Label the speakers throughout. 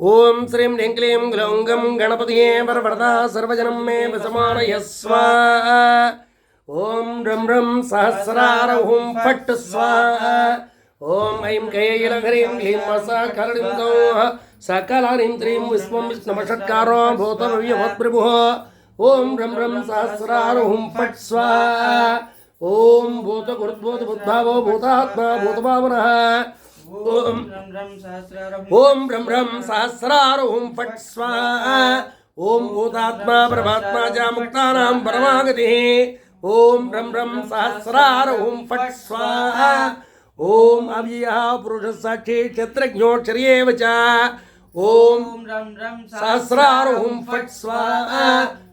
Speaker 1: ओम श्री ह्रीं क्लीं ग्लौं गं गणपतये वरवरदा सर्वजनं मे वसमानयस्व। ॐ रं रं सहस्रार हुं फट् स्वाहा ॐ ऐं कैलह्रीं ह्लीं मसकलिं सौः सकलारिं त्रीं विश्वं विष्णुमषट्कारो भूतभव्यमत्प्रभुः ॐ रं रं सहस्रार हुं फट् स्वाहा ॐ भूतगुरुद्भूतबुद्धावो भूतात्मा भूतभावनः
Speaker 2: ओम ब्रम ब्रह्म
Speaker 1: सहस्रार ओम फट स्वाहा ओम भूतात्मा परमात्मा जा मुक्ता नाम परमागति। ओम ब्रह्म ब्रह्म सहस्रार ओम फट स्वाहा ओम अभिया पुरुष सठे क्षेत्र ज्ञो वचा ओम
Speaker 2: सहस्रार ओम फट स्वाहा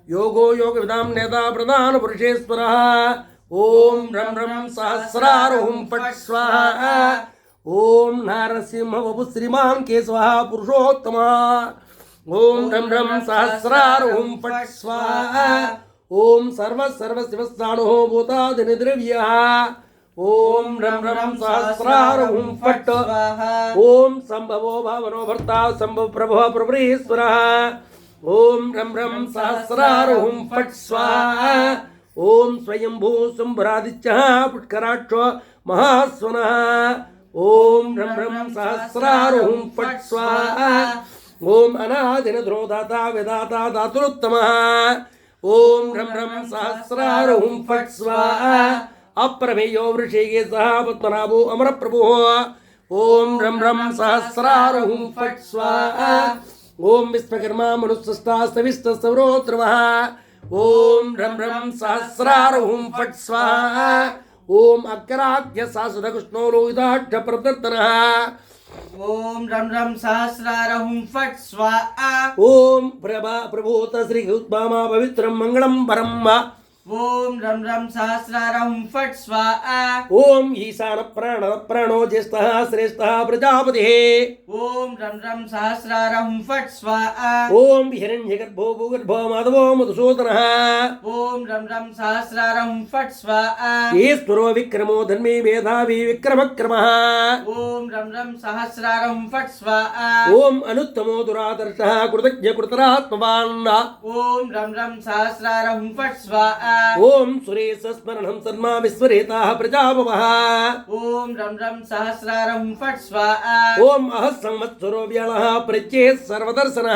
Speaker 1: योगो योग विदाम नेता प्रधान पुरुषेश्वरः। ओम ब्रम ब्रह्म सहस्रार ओम फट स्वाहा ఓం బ్రం నారసింహ వపు శ్రీమాన్ కేశవ పురుషోత్తమ. ఓం రం రం సహస్రారు ఓం ఫట్ స్వాహ ఓం సర్వ సర్వ శివస్థానో భూతాదిని ద్రవ్య ఓం రం రం సహస్రారు ఓం ఫట్ ఓం సంభవో భావనో భర్త సంభవ ప్రభవ ప్రభరీశ్వర. ఓం రం రం సహస్రారు ఓం ఫట్ స్వాహ ఓం స్వయంభూ శంభరాదిత్య పుష్కరాక్ష మహాస్వన. ఓం బ్రహ్మ సహస్రారుహం ఫట్ స్వాహ. ఓం అనాదిన ధ్రోదాత విదాత దాతురుత్తమ. ఓం బ్రహ్మ సహస్రారుహం ఫట్ స్వాహ. అప్రమేయో వృషిగే సహ పద్మనాభో అమర ప్రభు ఓం రం రం సహస్రారుహం ఫట్ స్వాహ. ఓం విశ్వకర్మ మనుస్సస్తా సవిస్త సౌరోత్రవ ఓం రం రం సహస్రారుహం ఫట్ స్వాహ. ఓం అగ్రాధ్య సాసుద కృష్ణో లోహితాక్ష ప్రదర్తన
Speaker 2: ఓం రం రం సహస్రారం ఫట్ స్వాహ
Speaker 1: ఓం ప్రభా ప్రభూత శ్రీ ఉద్భామా పవిత్రం మంగళం పరం
Speaker 2: ओम रम रम सहस्रारम फट स्वाहा
Speaker 1: ओम ईशान प्राण प्रणो ज्येष्ठ श्रेष्ठ प्रजापति।
Speaker 2: ओम रम रम सहस्रारम फट स्वाहा
Speaker 1: ओम हिरण्यगर्भो भूगर्भो माधवो मधुसूदन।
Speaker 2: ओम रम रम सहस्रारम फट स्वाहा
Speaker 1: ईश्वरो विक्रमो धर्मी मेधावी विक्रम क्रम ओम
Speaker 2: रम रम सहस्रारम फट स्वाहा
Speaker 1: ओम अनुत्तमो दुरादर्श कृतज्ञ कृतरात्मवान्।
Speaker 2: ओम रम रम सहस्रारम फट स्वाहा
Speaker 1: ఓం సురేశ స్మరణం సన్మా విశ్వరేతా ప్రజాభవ
Speaker 2: ఓం రం రం సహస్రారం ఫట్ స్వాహ
Speaker 1: ఓం అహ సంవత్సరో వ్యళ ప్రత్యే సర్వదర్శన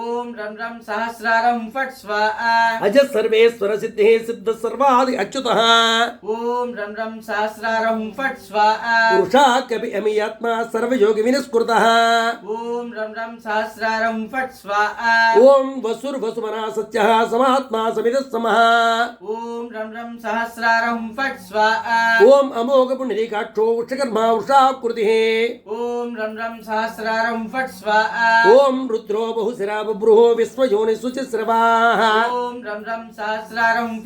Speaker 2: ఓం రం రం సహస్రారం ఫట్ స్వాహ
Speaker 1: అజ సర్వేశ్వర సిద్ధి సిద్ధ సర్వాది అచ్యుత
Speaker 2: ఓం రం రం సహస్రారం ఫట్ స్వాహ
Speaker 1: పురుషా కపి అమియాత్మ సర్వయోగి వినిస్కృత
Speaker 2: ఓం రం రం సహస్రారం ఫట్ స్వాహ
Speaker 1: ఓం వసుర్వసుమనా సత్య సమాత్మా సమిత సమః
Speaker 2: ओम रं रं सहस्रारं फट् स्वाहा
Speaker 1: ॐ अमोघपुण्डरीकाक्षो
Speaker 2: स्वाहा
Speaker 1: रुद्रो बहुशिरा बभ्रुः विश्वयोनिसुचिस्रवाः
Speaker 2: ॐ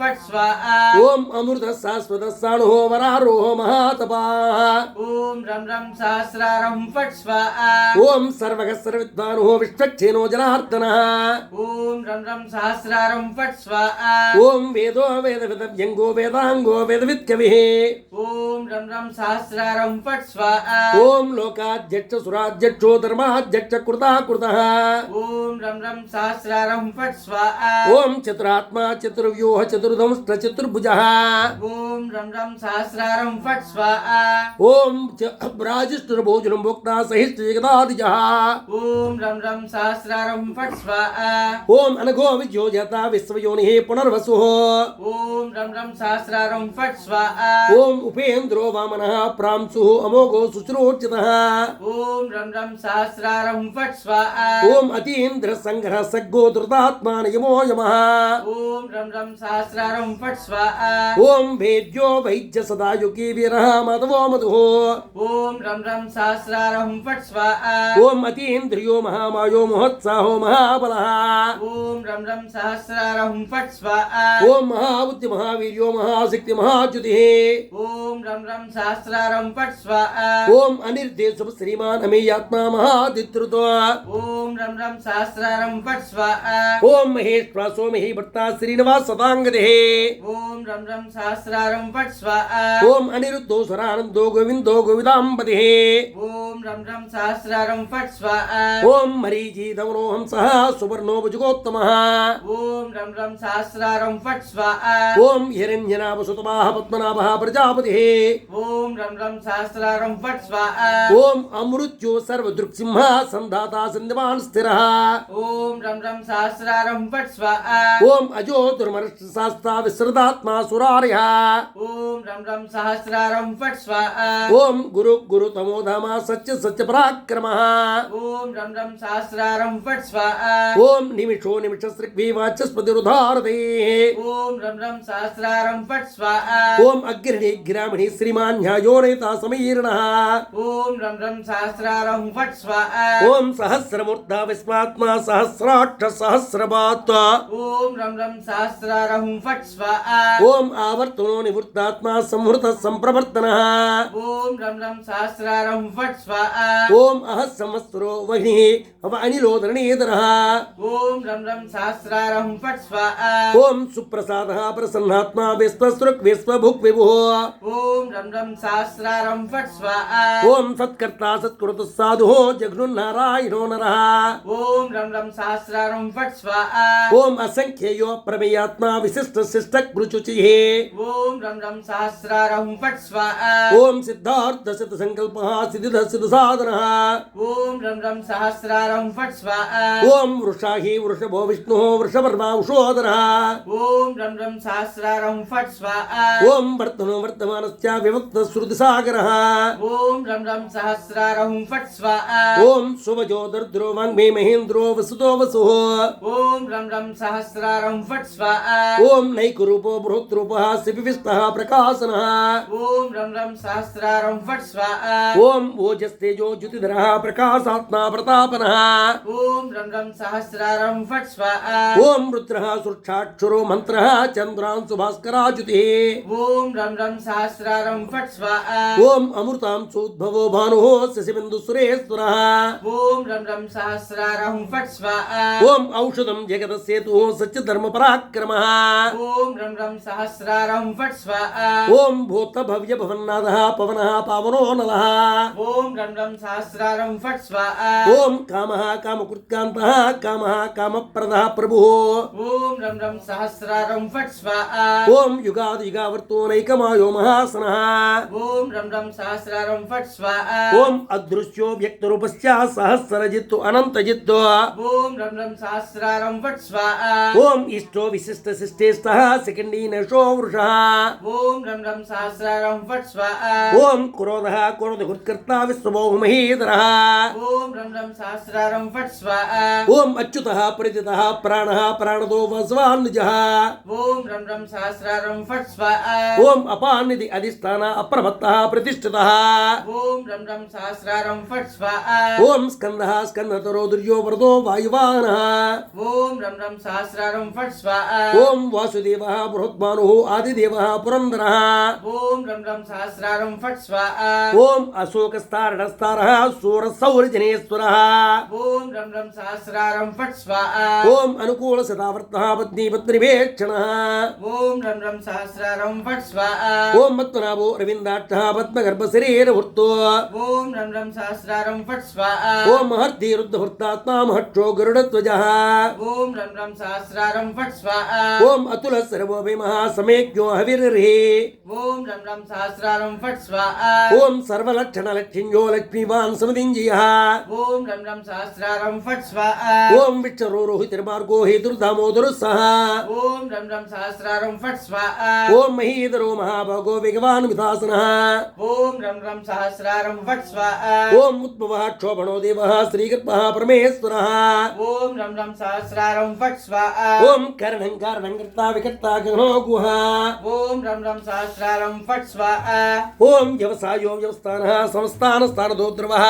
Speaker 2: फट् स्वाहा
Speaker 1: ओम अमृत शाश्वतः साणुः वरारोह महातपाः।
Speaker 2: ॐ रम रं सहस्रारं फट् स्वाहा
Speaker 1: ॐ सर्वगः सर्वविद्वानुः विश्वक्षेनो जनार्दनः।
Speaker 2: ॐ रं स्वाहा
Speaker 1: वेदो वेद व्यंगो वेदविदव्यङ्गो वेदाङ्गो वेदवित्कविः।
Speaker 2: ओम रम रम सहस्रारम फट् स्वाहा।
Speaker 1: ॐ लोकाध्यक्ष सुराध्यक्षो धर्माध्यक्ष कृतः कृतः
Speaker 2: ओम रम रम सहस्रारम फट् स्वाहा।
Speaker 1: ओम चतुरात्मा चतुर्व्यूह चतुर्धंश्च चतुर्भुज। ओम
Speaker 2: रम रम सहस्रारम फट् स्वाहा।
Speaker 1: ओम ॐ भोजन भोक्ता सहिष्ट सहिष्ठजगदादिजः
Speaker 2: ओम रम रम सहस्रारम फट् स्वाहा।
Speaker 1: ओम अनघो विज्योजता विश्वयोनिः पुनर्वसुः।
Speaker 2: ओम रं रं सहस्रारं फट् स्वाहा।
Speaker 1: ओम उपेन्द्रो वामनः प्रांशुः अमोघो शुश्रूर्जितः
Speaker 2: ओम रम रं सहस्रारं फट्
Speaker 1: ओम अतीन्द्र संग्रह सगो सग्गो ओम यमो यमः।
Speaker 2: ओम ओम रं सहस्रारं फट् स्वाहा।
Speaker 1: ओम भेद्यो वैद्य सदा ओम वीरः मधवो ओम
Speaker 2: ओम रं रं सहस्रारं फट् स्वाहा।
Speaker 1: ओम अतीन्द्रियो महामायो महोत्साहो महाबल। ओम
Speaker 2: रम रम सहस्रारं फट स्वाह।
Speaker 1: ओम ओम महाबुद्धि महावीर महाशक्ति महाज्युति
Speaker 2: ओम रम रम शास्त्र
Speaker 1: ओम अनिर्देशम श्रीमान आत्मा महादित्रुत
Speaker 2: ओम रम रम शास्त्र पट स्वा
Speaker 1: ओम महेश प्रासो मही भक्ता श्रीनिवास सदांग ओम
Speaker 2: रम रम शास्त्र पट स्वा
Speaker 1: ओम अनिरुद्धो स्वरानंदो गोविंदो गोविदांपति
Speaker 2: ओम रम रम शास्त्र पट स्वा
Speaker 1: ओम मरीजी दमनोहम सह सुवर्णो भुजगोत्तम ओम
Speaker 2: रम रम शास्त्र पट
Speaker 1: ओम हिरण्यनाभ सुतमाह पद्मनाभः प्रजापतिः।
Speaker 2: ओम रम रम सहस्रारम फट स्वाहा
Speaker 1: ओम अमृत्यो सर्वदृक्सिंह संधाता संधमान स्थिरः।
Speaker 2: ओम रम रम सहस्रारम फट स्वाहा
Speaker 1: ओम अजो दुर्मरशास्ता विसृतात्मा सुरार्यः
Speaker 2: ओम रम रम सहस्रारम फट स्वाहा
Speaker 1: ओम गुरु गुरु तमो धामा सच्च सत्य पराक्रमः।
Speaker 2: ओम रम रम सहस्रारम फट स्वाहा
Speaker 1: ओम निमिषो निमिषस्त्रिग्वी वाचस्पतिरुधारते
Speaker 2: ओम ओम रम रम श्रीमान फट् स्वाहा।
Speaker 1: ओम
Speaker 2: ओम रम रम सहस्रारं फट् स्वाहा।
Speaker 1: ओम सहस्रमूर्धा विस्मात्मा सहस्राक्ष सहस्रपात्
Speaker 2: ओम रम रम सहस्रारं फट् स्वाहा।
Speaker 1: ओम आवर्तनो निवृत्तात्मा संहृत संप्रवर्तन
Speaker 2: ओम रम रम सहस्रारं फट् स्वाहा।
Speaker 1: ओम अह समस्त्रो वह्निः अव अनिलो ओम
Speaker 2: रम रम सहस्रारं फट् स्वाहा।
Speaker 1: ओम सुप्र प्रसाद प्रसन्नात्मा विश्वसृक् विश्वभुक् विभुः।
Speaker 2: ॐ रं रं सहस्रारं फट् स्वाहा।
Speaker 1: ॐ सत्कर्ता सत्कृतः साधुः जघ्नुन्नारायणो नारायण
Speaker 2: ओम रम रम सहस्रारं फट् स्वाहा।
Speaker 1: ॐ असङ्ख्येयो प्रमेयात्मा विशिष्ट शिष्ट गुरुचुचि।
Speaker 2: ओम रम रम सहस्रारं फट स्वाहा।
Speaker 1: ॐ सिद्धार्थ सिद्ध संकल्प सिद्ध सिद्ध साधन
Speaker 2: ओम रम रम सहस्रारं फट स्वाहा।
Speaker 1: ॐ वृषाहि वृषभो विष्णुः वृषवर्मा उषोदरः।
Speaker 2: ओम ఓం రం రం సహస్రారం ఫట్ స్వాహ
Speaker 1: ఓం వర్తనో వర్తమానస్య వివక్త శృతి సాగర
Speaker 2: ఓం రం రం సహస్రారం ఫట్ స్వాహ
Speaker 1: ఓం శుభజో దర్ద్రో వాంగ్మే మహేంద్రో వసుతో వసు
Speaker 2: ఓం రం రం సహస్రారం ఫట్ స్వాహ
Speaker 1: ఓం నైకరూపో బృహద్రూప శిపివిస్త ప్రకాశన
Speaker 2: ఓం రం రం సహస్రారం ఫట్ స్వాహ
Speaker 1: ఓం ఓజస్తేజో జ్యుతిధర ప్రకాశాత్మా ప్రతాపన
Speaker 2: ఓం రం రం సహస్రారం ఫట్ స్వాహ
Speaker 1: ఓం రుద్ర సుక్షాక్షరో మంత్ర चंद्रां सुभास्कराजुते
Speaker 2: ओम रम रम सहस्रारम फट स्वाहा।
Speaker 1: ओम अमृतां चोद्भवो भानुः शशिबिन्दु सुरेश्वरः
Speaker 2: ओम रम रम सहस्रारम फट स्वाहा।
Speaker 1: ओम
Speaker 2: ओम रम रम सहस्रारम फट स्वाहा।
Speaker 1: ओम भूत भव्य भवन्नाथ पवन पावनो नल
Speaker 2: ओम रम रम सहस्रारम फट स्वाहा।
Speaker 1: ओम कामः कामकृत्कान्तः कामः कामप्रदः
Speaker 2: ओम रम रम सहस्रारम रं फट् स्वाहा
Speaker 1: ॐ युगाद् युगावर्तोनैकमायो महासनः।
Speaker 2: ॐ रं रं सहस्रारं फट् स्वाहा
Speaker 1: ॐ अदृश्यो व्यक्तरूपश्च सहस्रजित्तु अनन्तजित्तो।
Speaker 2: ॐ रं रं सहस्रारं फट् स्वाहा
Speaker 1: ॐ इष्टो विशिष्टशिष्टेस्तः सेकण्डी नशो वृषः।
Speaker 2: ॐ रं रं सहस्रारं फट् स्वाहा
Speaker 1: ॐ क्रोधः क्रोधकृत्कर्ता विश्वबहुमहीधरः
Speaker 2: ॐ रं रं सहस्रारं फट् स्वाहा
Speaker 1: ॐ अच्युतः परिचितः प्राणः प्राणदो वस्वान्निजः
Speaker 2: ఓం రం రం సహస్రారం ఫట్ స్వాహ
Speaker 1: ఓం అపాన్నిధి అధిష్టాన అప్రమత్త ప్రతిష్ఠిత.
Speaker 2: ఓం రం రం సహస్రారం ఫట్ స్వాహ
Speaker 1: ఓం స్కంద స్కందతరో దుర్యో వరదో వాయువాన
Speaker 2: ఓం రం రం సహస్రారం ఫట్ స్వాహ
Speaker 1: ఓం వాసుదేవ బృహద్మాను ఆదిదేవ పురందర.
Speaker 2: ఓం రం రం సహస్రారం ఫట్ స్వాహ
Speaker 1: ఓం అశోకస్తారణస్తార సూర సౌరజనేశ్వర
Speaker 2: ఓం రం రం సహస్రారం ఫట్ స్వాహ
Speaker 1: ఓం అనుకూల శతావర్త పత్ని పత్నివేక్షణ ओम
Speaker 2: ॐ रं रं सहस्रारं फट् स्वाहा।
Speaker 1: ॐ पद्मनाभो रविन्दाक्षः पद्मगर्भशरीरवृत्तो
Speaker 2: ॐ रं रं सहस्रारं फट् स्वाहा। ॐ
Speaker 1: महर्ति रुद्धवृत्तात्मा महक्षो गरुडध्वजः।
Speaker 2: ॐ रं रं सहस्रारं फट् स्वाहा।
Speaker 1: ॐ अतुलः
Speaker 2: ओम रं सहस्रारं फट्
Speaker 1: ओम ॐ महीधरो महाभगो वेगवान् विधासनः
Speaker 2: ओम रं रं सहस्रारं फट् स्वाहा
Speaker 1: ओम उत्मवः क्षोभणो देवः श्रीकृत्मः परमेश्वरः।
Speaker 2: ओम रं रं सहस्रारं फट् स्वाहा
Speaker 1: ओम कर्णं कर्णं कृत्वा विकर्ता गणो ओम
Speaker 2: ॐ रं रं सहस्रारं स्वाहा
Speaker 1: ओम व्यवसायो व्यवस्थानः संस्थानस्थानदो ध्रुवः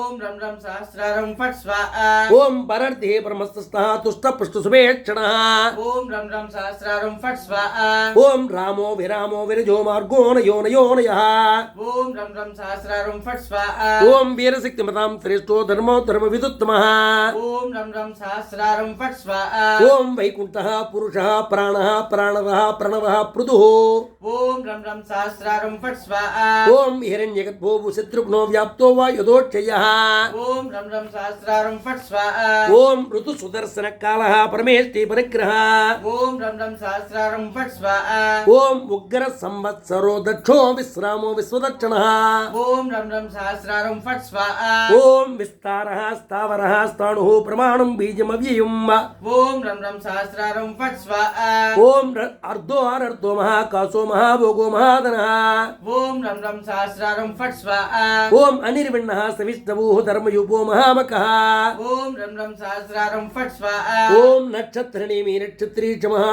Speaker 2: ओम रं रं सहस्रारं फट् स्वाहा
Speaker 1: ओम परर्धे ब्रह्मस्तः तुष्टपृष्टसुभेक्षणः
Speaker 2: ओम रं रं
Speaker 1: ఓం రామో విరామో విరజో మార్గో నయో నయో నయ.
Speaker 2: ఓం రం రం సహస్రారం ఫట్ స్వాహ
Speaker 1: ఓం వీరశక్తి మతాం శ్రేష్టో ధర్మో ధర్మ విదుత్తమ.
Speaker 2: ఓం రం రం సహస్రారం ఫట్ స్వాహ
Speaker 1: ఓం వైకుంఠ పురుష ప్రాణ ప్రాణవ ప్రణవ పృదు
Speaker 2: ఓం రం రం సహస్రారం ఫట్ స్వాహ
Speaker 1: ఓం హిరణ్యగద్భో శత్రుఘ్నో వ్యాప్తో వా యథోక్షయ
Speaker 2: ఓం రం రం సహస్రారం ఫట్ స్వాహ
Speaker 1: ఓం ఋతు సుదర్శన కాల పరమేష్టి పరిగ్రహ.
Speaker 2: ఓం
Speaker 1: ఓం ఉగ్ర సంవత్సరో దక్షో విశ్రామో విశ్వదక్షిణ.
Speaker 2: ఓం రం రం సహస్రారం ఫట్ స్వ
Speaker 1: ఓం విస్తార స్థావర స్థాణు ప్రమాణం బీజమవ్యయం
Speaker 2: ఓం రం రం సహస్రారం ఫట్ స్వ
Speaker 1: ఓం అర్ధో అర్ధో మహాకాశో మహాభోగో మహాధన.
Speaker 2: ఓం రం రం సహస్రారం ఫట్ స్వ
Speaker 1: ఓం అనిర్విణ సవిష్ణవో ధర్మయుపో మహామక.
Speaker 2: ఓం సహస్రారం ఫట్ స్వ
Speaker 1: ఓం నక్షత్రణి మీ నక్షత్రీ చమహా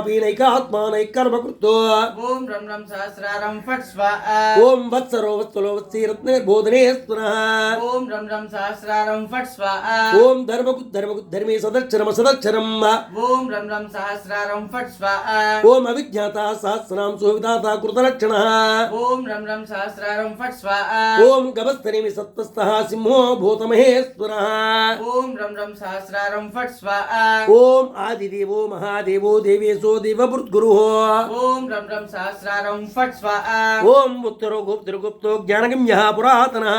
Speaker 1: పాపీనైకాత్మానై
Speaker 2: ఓం
Speaker 1: సింహో భూతమహేశ్వర
Speaker 2: ఓం రం రం సహస్రారం ఫట్
Speaker 1: ఓం ఆదిదేవో మహాదేవో దేవేశో प्रचोदिव भृद्गुरुः
Speaker 2: ओम रं रं सहस्रारं फट् स्वाहा।
Speaker 1: ॐ उत्तरोगुप्तिर्गुप्तो ज्ञानगम्यः पुरातनः।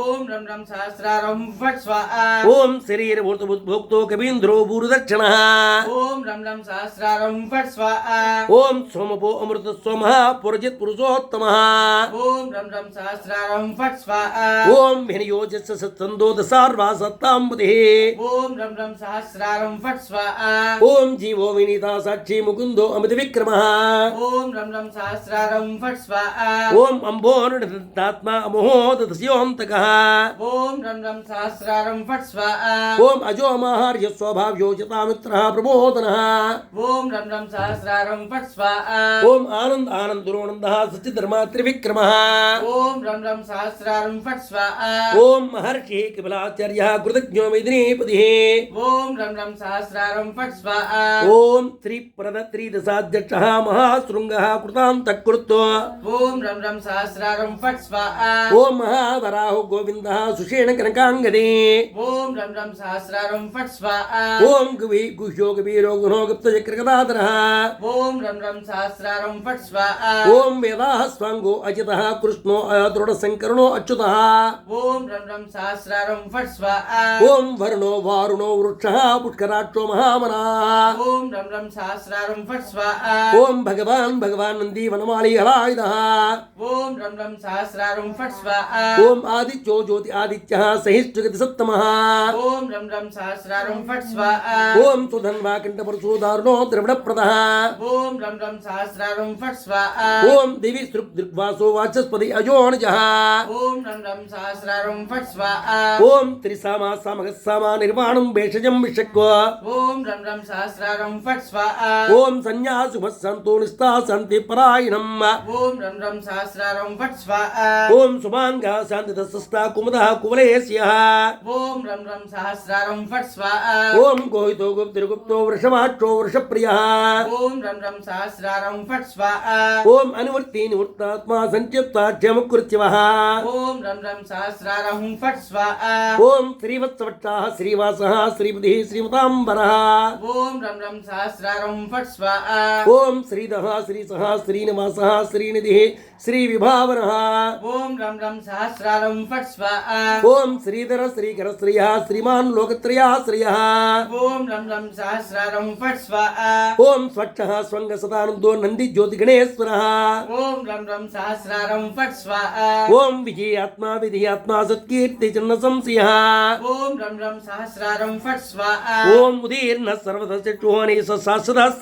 Speaker 2: ओम रं रं सहस्रारं फट् स्वाहा।
Speaker 1: ॐ शरीरभूतबुद्भोक्तो कवीन्द्रो भूरुदक्षिणः।
Speaker 2: ॐ रं रम सहस्रारं फट् स्वाहा।
Speaker 1: ॐ सोमपो स्वाहा।
Speaker 2: स्वाहा।
Speaker 1: जीवो विनीता साक्षी मुकुंदो श्रीमुकुन्दो अमितविक्रमः।
Speaker 2: ओम रम रम सहस्रारं फट स्वाहा
Speaker 1: ओम अम्भोनुदात्मा अमोहो ददस्योऽन्तकः
Speaker 2: ॐ रं रं सहस्रारं फट् स्वाहा
Speaker 1: ॐ अजोमाहार्य स्वभाव्यो जतामित्रः प्रबोधनः।
Speaker 2: ॐ रं रं सहस्रारं फट् स्वाहा
Speaker 1: ॐ आनन्द आनन्दोनन्दः सच्चिधर्मा त्रिविक्रमः
Speaker 2: ॐ रं रं सहस्रारं फट् स्वाहा
Speaker 1: ओम महर्षि कपिलाचार्यः कृतज्ञो मेदिनीपतिः
Speaker 2: ओम रम रम सहस्रारं फट स्वाहा
Speaker 1: ओम त्रिपुर प्रदत्रीदशाध्यक्षः महाशृङ्गः कृतां तत्कृत्व
Speaker 2: ॐ रं रं सहस्रारं फट् स्वाहा।
Speaker 1: ॐ महावराहो गोविन्दः सुषेण सुषेणकनकाङ्गदे
Speaker 2: ॐ रं रं सहस्रारं फट् स्वाहा।
Speaker 1: ॐ गुवि गुह्यो गभीरो गुणो गुप्तचक्रकदाधरः
Speaker 2: ॐ रं रं सहस्रारं फट् स्वाहा।
Speaker 1: ॐ वेदाः स्वाङ्गो अजितः कृष्णो अदृढशङ्करणो अच्युतः।
Speaker 2: ॐ रं रं सहस्रारं फट् स्वाहा।
Speaker 1: ॐ वर्णो वारुणो वृक्षः पुष्कराक्षो महामनाः।
Speaker 2: ॐ रं रं सहस्र
Speaker 1: ఓం భగవాన్ భగవాన్ నంది వనమాలి అలాయుధ
Speaker 2: ఓం రం రం సహస్రారం ఫట్ స్వాహ
Speaker 1: ఓం ఆదిత్యో జ్యోతి ఆదిత్య సహిష్ఠుగతి సప్తమ
Speaker 2: ఓం రం రం సహస్రారం ఫట్ స్వాహ
Speaker 1: ఓం సుధన్వా కంఠపరశో దారుణో ద్రవిడప్రద
Speaker 2: ఓం రం రం సహస్రారం ఫట్ స్వాహ
Speaker 1: ఓం దివి సృప్ దృగ్వాసో వాచస్పతి అజోనిజ
Speaker 2: ఓం రం రం సహస్రారం ఫట్ స్వాహ
Speaker 1: ఓం త్రిసామా సమగస్సామా నిర్వాణం భేషజం విషక్వ
Speaker 2: ఓం రం రం సహస్రారం ఫట్ స్వాహ
Speaker 1: ఓం సన్యాసుమస్సంతో నిస్తా సంతి పరాయణం.
Speaker 2: ఓం రం రం సహస్రారం వట్ స్వాహ
Speaker 1: ఓం సుమాంగ శాంతి తస్సస్తా కుముదః కువలేస్య
Speaker 2: ఓం రం రం సహస్రారం వట్ స్వాహ
Speaker 1: ఓం గోహితో గుప్తిర్గుప్తో వృషమాక్షో వృషప్రియ.
Speaker 2: ఓం రం రం సహస్రారం వట్ స్వాహ
Speaker 1: ఓం అనువర్తి నివృత్తాత్మా సంత్యుప్తా క్షేమకృత్యవః.
Speaker 2: ఓం రం సహస్రారం వట్ స్వాహ
Speaker 1: ఓం శ్రీవత్సవట్టాః శ్రీవాసః శ్రీపతిः శ్రీమతాంబరः.
Speaker 2: ఓం రం సహస్రారం फट् श्री
Speaker 1: ॐ श्रीदः श्री श्रीनिवासः श्री श्रीविभावनः
Speaker 2: ॐ रं रं सहस्रारं फट् स्वा
Speaker 1: ओम श्रीधर श्रीकरश्रियः श्रीमान् लोकत्रयः श्रियः।
Speaker 2: ॐ रं रं सहस्रारं फट्
Speaker 1: ओम ॐ स्वच्छः स्वङ्गसदानन्दो नन्दिज्योतिगणेश्वरः
Speaker 2: ॐ रं रं सहस्रारं फट् स्वा
Speaker 1: ॐ विजयात्मा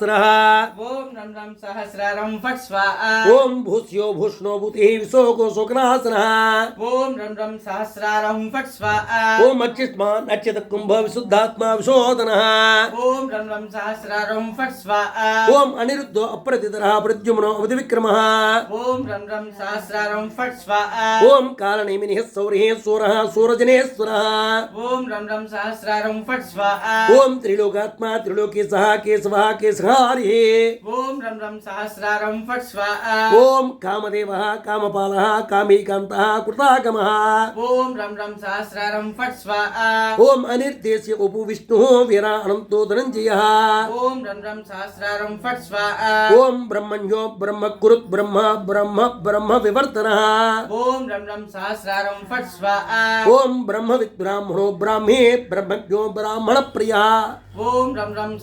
Speaker 1: ఫట్ స్వాహ
Speaker 2: ఓం ఉదీర్ణ సర్వదశోని సహస్ర ఓం రం రం సహస్రారం ఫట్ స్వాహ
Speaker 1: ఓం భూస్యో భూష్ణో భూతి విశోకో శోకనాశన
Speaker 2: ఓం రం రం సహస్రారం ఫట్ స్వాహ
Speaker 1: ఓం అచ్యుష్మాన్ అచ్యుత కుంభ విశుద్ధాత్మ విశోధన
Speaker 2: ఓం రం రం సహస్రారం ఫట్ స్వాహ
Speaker 1: ఓం అనిరుద్ధో అప్రతిధర ప్రద్యుమ్నో అవధి విక్రమ
Speaker 2: ఓం రం రం సహస్రారం ఫట్ స్వాహ
Speaker 1: ఓం కాలనేమిని సౌరి సూర సూరజనేశ్వర
Speaker 2: ఓం రం రం సహస్రారం ఫట్ స్వాహ
Speaker 1: కేశహారి
Speaker 2: ఓం రం రం సహస్రారం ఫట్ స్వాహ
Speaker 1: ఓం కామదేవ కామపాల కామీకాంత కృతాగమ.
Speaker 2: ఓం రం రం సహస్రారం ఫట్ స్వాహ
Speaker 1: ఓం అనిర్దేశ్య ఉపు విష్ణు వీర అనంతో ధనంజయ.
Speaker 2: ఓం రం రం సహస్రారం ఫట్ స్వాహ
Speaker 1: ఓం బ్రహ్మణ్యో బ్రహ్మ కురుత్ బ్రహ్మ బ్రహ్మ బ్రహ్మ వివర్తన.
Speaker 2: ఓం రం రం సహస్రారం ఫట్ స్వాహ
Speaker 1: ఓం బ్రహ్మ విద్బ్రాహ్మణో బ్రాహ్మే బ్రహ్మజ్ఞో బ్రాహ్మణ ప్రియ
Speaker 2: ओम रम रम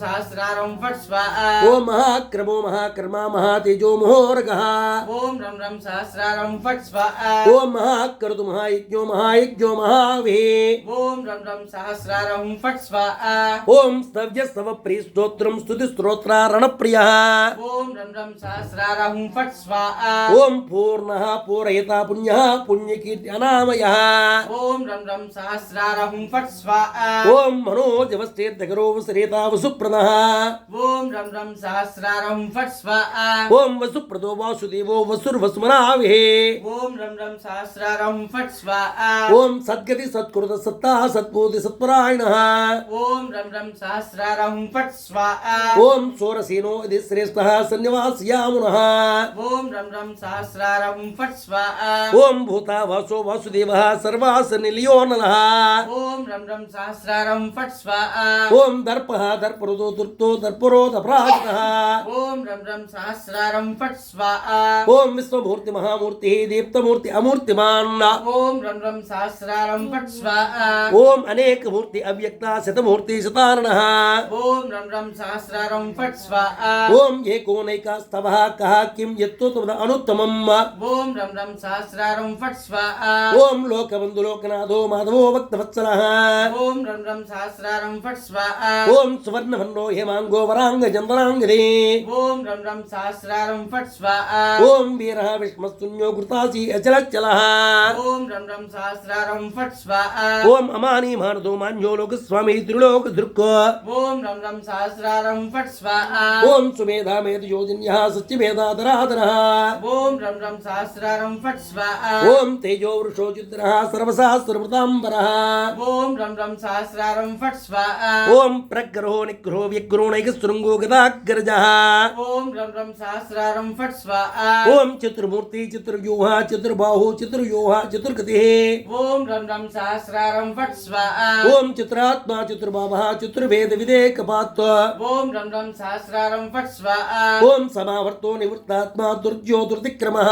Speaker 2: ओम
Speaker 1: महाक्रमो महाकर्मा महातेजो मोहर्गः।
Speaker 2: ओम रम रम सहस्रारम फट स्वाहा।
Speaker 1: ओम महाकर्तु महायज्ञो महायज्ञो महावे।
Speaker 2: ओम रम रम सहस्रारम फट स्वाहा।
Speaker 1: ओम स्तव्य स्तव प्रिय स्तोत्रम स्तुति स्त्रोत्रारण प्रिय ओम
Speaker 2: रम रम सहस्रारम फट स्वाहा।
Speaker 1: ओम पूर्ण पूरयता पुण्य पुण्यकीर्त्यनामय अनामयः।
Speaker 2: ओम रम रम सहस्रारम फट स्वाहा।
Speaker 1: ओम मनोजवस्ते दगरो सरेता वसुप्रदः
Speaker 2: ओम रम रम सहस्रारम फट् स्वाहा
Speaker 1: ॐ वसुप्रदो वासुदेवो वसुर्वसुमनाविहे
Speaker 2: ओम रम रम सहस्रारम फट् स्वाहा
Speaker 1: ॐ सद्गति सत्कृत सत्ताः सद्बोधि सत्परायणः।
Speaker 2: ॐ रं रं सहस्रारं फट् स्वाहा
Speaker 1: ओम सोरसेनो यदि श्रेष्ठः सन्निवासयामुनः।
Speaker 2: ॐ रं रं सहस्रारं फट् स्वाहा
Speaker 1: ॐ भूता वासो वासुदेव सर्वासनिलयो नलः
Speaker 2: ॐ रम सहस्रारम सहस्रारं फट् स्वाहा
Speaker 1: ॐ దర్ప దర్పరుదో దుర్తో దర్పరోధ ప్రాజిత
Speaker 2: ఓం రం రం సహస్రారం ఫట్ స్వాహ
Speaker 1: ఓం విశ్వమూర్తి మహామూర్తి దీప్తమూర్తి అమూర్తిమాన్।
Speaker 2: ఓం రం రం సహస్రారం ఫట్ స్వాహ
Speaker 1: ఓం అనేక మూర్తి అవ్యక్త శతమూర్తి శతారణ
Speaker 2: ఓం రం రం సహస్రారం ఫట్ స్వాహ
Speaker 1: ఓం ఏకోనైక స్తవ కహ కిం యత్తు అనుత్తమం।
Speaker 2: ఓం రం రం సహస్రారం ఫట్ స్వాహ
Speaker 1: ఓం లోకబంధు లోకనాథో మాధవో భక్తవత్సల।
Speaker 2: ఓం రం రం సహస్రారం ఫట్ స్వాహ
Speaker 1: ఓం సువర్ణభన్నో హేమాంగో వరాంగ చందనాంగదే
Speaker 2: ఓం రం రం సహస్రారం ఫట్ స్వాహ
Speaker 1: ఓం వీర విష్మస్తున్యో కృతాసి అచలచల
Speaker 2: ఓం రం రం సహస్రారం ఫట్ స్వాహ
Speaker 1: ఓం అమాని మానదో మాన్యో లోక స్వామి త్రిలోక దృక్
Speaker 2: ఓం రం రం సహస్రారం ఫట్ స్వాహ
Speaker 1: ఓం సుమేధా మేధ యోజన్య సత్యమేధాధరాధర
Speaker 2: ఓం రం రం సహస్రారం ఫట్ స్వాహ
Speaker 1: ఓం తేజో వృషో చిత్ర సర్వసహస్రమృతాంబర.
Speaker 2: ఓం రం రం సహస్రారం ఫట్ స్వాహ
Speaker 1: ఓం प्रग्रहो निग्रहो व्यग्रोणैः शृङ्गो गदाग्रजः
Speaker 2: ॐ रं रं सहस्रारं फट् स्वाहा।
Speaker 1: ॐ चतुर्मूर्ति चतुर्व्यूहा चतुर्बाहो चतुर्व्यूहा चतुर्गतिः।
Speaker 2: ॐ रं रं सहस्रारं फट् स्वाहा।
Speaker 1: ॐ चतुरात्मा चतुर्भावः चतुर्वेदविदेकपात्व
Speaker 2: ॐ रं रं सहस्रारं फट् स्वाहा।
Speaker 1: ॐ समावर्तो निवृत्तात्मा दुर्जो दुर्तिक्रमः।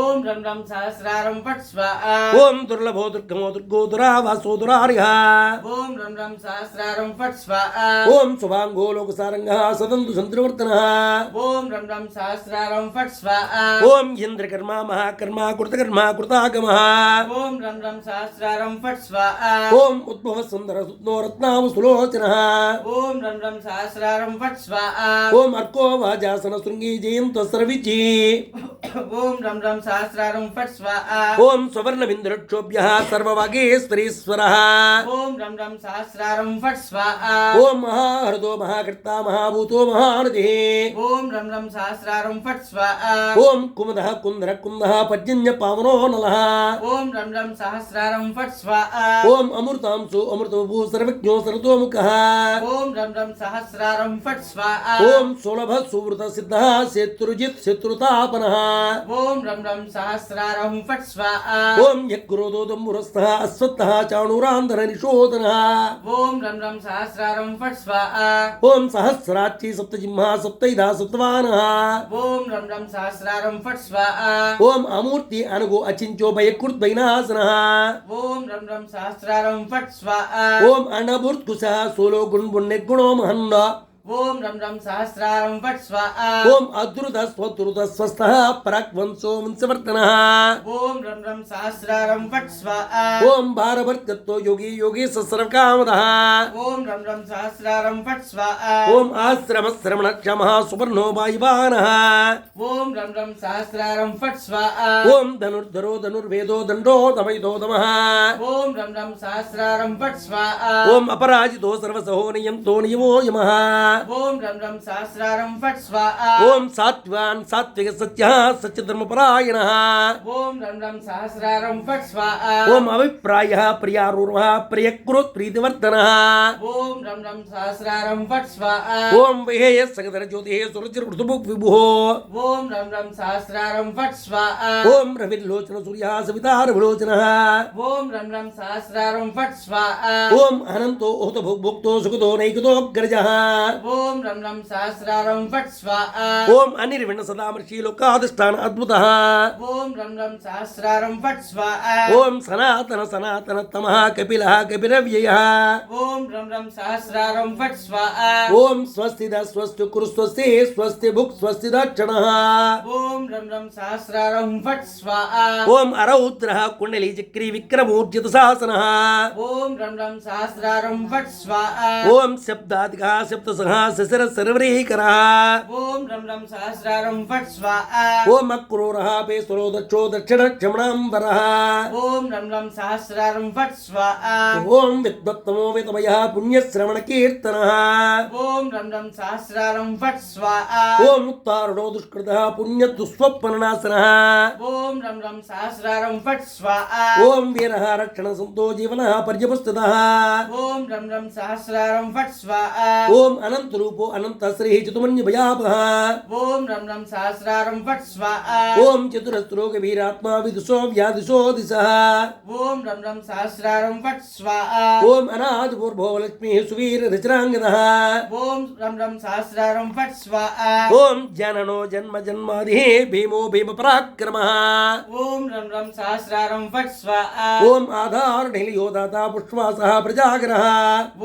Speaker 2: ॐ रं रं सहस्रारं फट् स्वाहा।
Speaker 1: ॐ दुर्लभो दुर्गमो दुर्गो दुरावासो दुरार्यः।
Speaker 2: ॐ रं रं सहस्रारं फट् स्वाहा।
Speaker 1: ओम सुभांगो लोक सारंग सदंतु संतुवर्तन
Speaker 2: ओम रम रम सहस्रारम फट स्वा
Speaker 1: ओम इंद्र इंद्रकर्मा महाकर्मा कृतकर्मा कृतागम।
Speaker 2: ओम रम रम सहस्रारम फट स्वा
Speaker 1: ओम उद्भव सुंदर सुनो रत्नाव सुलोचन।
Speaker 2: ओम रम रम सहस्रारम फट स्वा
Speaker 1: ओम अर्को वाजासन शृंगी जयंत सर्विचि।
Speaker 2: ओम रम रम सहस्रारम फट स्वा
Speaker 1: ओम स्वर्ण बिंदुक्षोभ्य सर्ववागेश्वरीश्वर
Speaker 2: ओम रम रम सहस्रारम फट स्वा
Speaker 1: ఓం మహాహృదో మహాకర్త మహాభూతో మహానది
Speaker 2: ఓం రం రం సహస్రారం ఫట్ స్వాహ
Speaker 1: ఓం కుముద కుందర కుంద పర్జన్య పావనో నల.
Speaker 2: ఓం రం రం సహస్రారం ఫట్ స్వాహ
Speaker 1: ఓం అమృతాంశు అమృతభూ సర్వజ్ఞో సరతోముఖ
Speaker 2: ఓం రం రం సహస్రారం ఫట్ స్వాహ ఓం
Speaker 1: సులభ సువృత సిద్ధ శత్రుజిత్ శత్రుతాపన.
Speaker 2: ఓం రం రం సహస్రారం ఫట్ స్వాహా
Speaker 1: ఓం మురస్థ అశ్వత్థ చాణూరాంధర నిషోదన
Speaker 2: ఓం రం రం సహస్రారం ఫట్ స్వాహా
Speaker 1: ఓం సహస్రాక్షి సప్తజిహ్మ సప్తైధ సప్తవాన
Speaker 2: ఓం రం రం సహస్రారం ఫట్ స్వాహా।
Speaker 1: ఓం అమూర్తి అనుగు అచించో భయకృద్వైనాసన
Speaker 2: ఓం రం రం సహస్రారం ఫట్ స్వాహా।
Speaker 1: ఓం అణభుర్కుశ solo గుణ్బుణ్యగుణో మహన్న
Speaker 2: Om rum rum सहस्रारम what स्वाहा
Speaker 1: ओम अद्रुत स्वद्रुत स्वस्थः वंशो वंशवर्धनः।
Speaker 2: ओम रम रम सहस्रारम वट स्वाहा
Speaker 1: ओम योगी योगी ओम
Speaker 2: रम रम सहस्रारम वट स्वाहा ओम
Speaker 1: आश्रम श्रवण क्षमः सुवर्णो वायुवानः।
Speaker 2: ओम रम रम सहस्रारम वट स्वाहा
Speaker 1: ओम धनुर्धरो धनुर्वेदो दंडो दमयो दम।
Speaker 2: ओम रम रम सहस्रारम वट स्वाहा
Speaker 1: ओम अपराजितो सर्वसहो नियम तो नियमो यमः।
Speaker 2: ओम रम रम सहस्रारम फट ओम
Speaker 1: सात्वान सात्विक सत्य सत्य परायण ओम
Speaker 2: रम रम सहस्रारम फट स्वाहा ओम
Speaker 1: अभिप्राय प्रियारूर्व प्रिय क्रोत प्रीतिवर्धन
Speaker 2: ओम रम रम सहस्रारम फट स्वाहा
Speaker 1: ओम विहेय सगदर ज्योतिः सुरचिर ऋतुभुक् विभुः।
Speaker 2: ओम रम रम सहस्रारम फट स्वाहा
Speaker 1: ओम रविर्लोचन सूर्य सविता रविलोचनः।
Speaker 2: ओम रम रम सहस्रारम फट स्वाहा
Speaker 1: ओम अनन्तो होत भोक्तो सुखतो नैकतो ग्रजः।
Speaker 2: ఓం రం రం సహస్రారం ఫట్ స్వాహా
Speaker 1: ఓం అనిర్విణ అద్భుత.
Speaker 2: ఓం రం రం సహస్రారం ఫట్ స్వాహా
Speaker 1: ఓం సనాతన సనాతన తమ కపిల కపిరవ్యయ
Speaker 2: ఓం రం రం సహస్రారం ఫట్ స్వాహా
Speaker 1: ఓం స్వస్తిద స్వస్తి కురు స్వస్తి స్వస్తి భుక్ స్వస్తి దక్షిణ.
Speaker 2: ఓం రం రం సహస్రారం ఫట్ స్వాహా
Speaker 1: ఓం అరౌద్ర కుండలి చక్రీ విక్రమూర్జిత శాసన
Speaker 2: ఓం రం రం సహస్రారం ఫట్ స్వాహా
Speaker 1: ఓం శబ్దాదిక శబ్ద సహా శశర సర్వరీకర.
Speaker 2: ఓం రం రం సహస్రారం ఫట్ స్వాహా
Speaker 1: ఓం అక్రూర పేసురో దక్షో దక్షిణ క్షమణాంబర.
Speaker 2: ఓం రం రం సహస్రారం ఫట్ స్వాహా
Speaker 1: ఓం విద్వత్తమో వితమయ పుణ్యశ్రవణ కీర్తన
Speaker 2: ఓం రం రం సహస్రారం ఫట్ స్వాహా
Speaker 1: ఓం ఉత్తారుణో దుష్కృత పుణ్య దుస్వప్ననాశన
Speaker 2: ఓం రం రం సహస్రారం ఫట్ స్వాహా
Speaker 1: ఓం వీర రక్షణ సంతో జీవన పర్యవస్థిత.
Speaker 2: ఓం రం రం సహస్రారం ఫట్ స్వాహా
Speaker 1: ఓం अनंत रूपो अनंत श्री चतुमन्य भयापह
Speaker 2: ओम रम रम सहस्रारम फट स्वा।
Speaker 1: ओम चतुरस्त्रोक वीरात्मा विदुषो व्यादिशो दिशा।
Speaker 2: ओम रम रम सहस्रारम फट स्वा।
Speaker 1: ओम अनाथ पूर्भो लक्ष्मी सुवीर रचनांगदः
Speaker 2: ओम रम रम सहस्रारम फट स्वा।
Speaker 1: ओम जननो जन्म जन्मादि भीमो भीम पराक्रमः
Speaker 2: ओम रम रम सहस्रारम फट स्वा।
Speaker 1: ओम आधार ढिलियो दाता पुष्पा प्रजाग्रह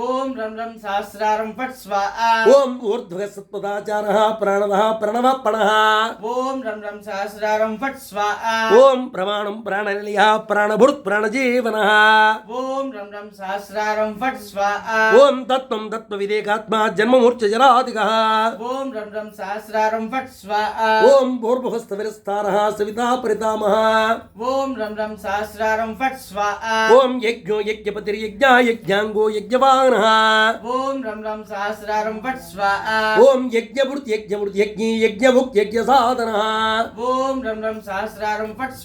Speaker 2: ओम रम रम सहस्रारम फट स्वा।
Speaker 1: ఓం ఊర్ధ్వ సత్పదాచార ప్రాణద ప్రణవ పణ
Speaker 2: ఓం రం రం సహస్రారం ఫట్ స్వాహా
Speaker 1: ఓం ప్రమాణం ప్రాణనిలయ ప్రాణభృత్ ప్రాణజీవన
Speaker 2: ఓం రం రం సహస్రారం ఫట్ స్వాహా
Speaker 1: ఓం తత్వం తత్వ వివేకాత్మ జన్మమూర్చ జరాదిగ
Speaker 2: ఓం రం రం సహస్రారం ఫట్ స్వాహా
Speaker 1: ఓం భూర్భువస్త విరస్తార సవితా పరితామహ
Speaker 2: ఓం రం రం సహస్రారం ఫట్ స్వాహా
Speaker 1: ఓం యజ్ఞో యజ్ఞపతిర్యజ్ఞ యజ్ఞాంగో యజ్ఞవాన
Speaker 2: ఓం రం రం సహస్రారం
Speaker 1: ఓం యజ్ఞభృత్ యజ్ఞమృత్ యజ్ఞీ యజ్ఞభుక్ యజ్ఞ సాధన
Speaker 2: ఓం రం రం సహస్రారం ఫట్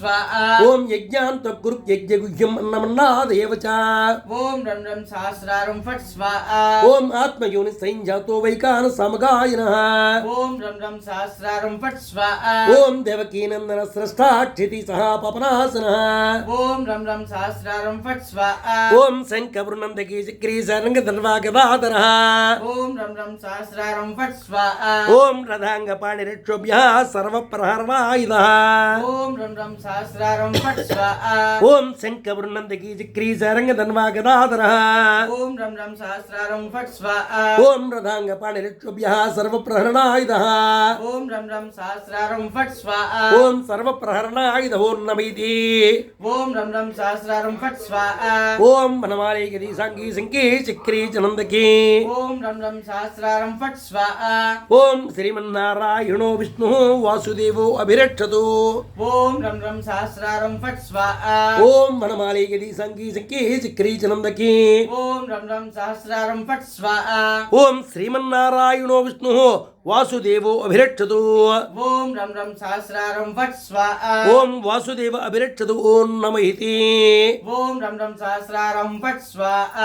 Speaker 1: ఓం యజ్ఞాంత గురు యజ్ఞ గుహ్యం అన్నమన్నాదేవ చ
Speaker 2: ఓం రం రం సహస్రారం ఫట్
Speaker 1: ఓం ఆత్మయోని సంజాతో వైకాన సమగాయన.
Speaker 2: ఓం రం రం సహస్రారం ఫట్
Speaker 1: ఓం దేవకీనందన స్రష్టాక్షితి సహా పపనాసన
Speaker 2: ఓం రం రం సహస్రారం ఫట్
Speaker 1: ఓం శంఖవృనందకీ చక్రీ శరంగ ధర్వాగదాధర
Speaker 2: ఓం రం
Speaker 1: ॐ रथाङ्गपाणिरक्षोभ्यः सर्वप्रहरणायुधः ॐ शङ्खवृन्नन्दकीजिक्रीसरङ्गधन्वागदाधरः ॐ रथाङ्गपाणिरक्षोभ्यः सर्वप्रहरणायुधः ॐ सर्वप्रहरणायुधोर्नमिति
Speaker 2: ॐ रं रं सहस्रारं फट् स्वाहा
Speaker 1: ॐ मनमालयगिरीसाङ्गी सङ्गी चिक्रीचनन्दकी
Speaker 2: ॐ रं रं सहस्र
Speaker 1: ఓం శ్రీమన్నారాయణో విష్ణు వాసుదేవో అభిరక్షతు.
Speaker 2: ఓం రం రం సహస్రారం ఫట్ స్వాహ
Speaker 1: ఓం వనమాలి గడి సంకీ సంకీ చక్రీ చనందకి
Speaker 2: ఓం రం రం సహస్రారం ఫట్ స్వాహ
Speaker 1: ఓం శ్రీమన్నారాయణో విష్ణు వాసుదేవో అభిరక్షతు.
Speaker 2: ఓం రం రం సహస్రారం ఫట్ స్వాహ
Speaker 1: ఓం వాసుదేవ అభిరక్షతు ఓం నమహితి
Speaker 2: ఓం రం రం సహస్రారం ఫట్ స్వాహ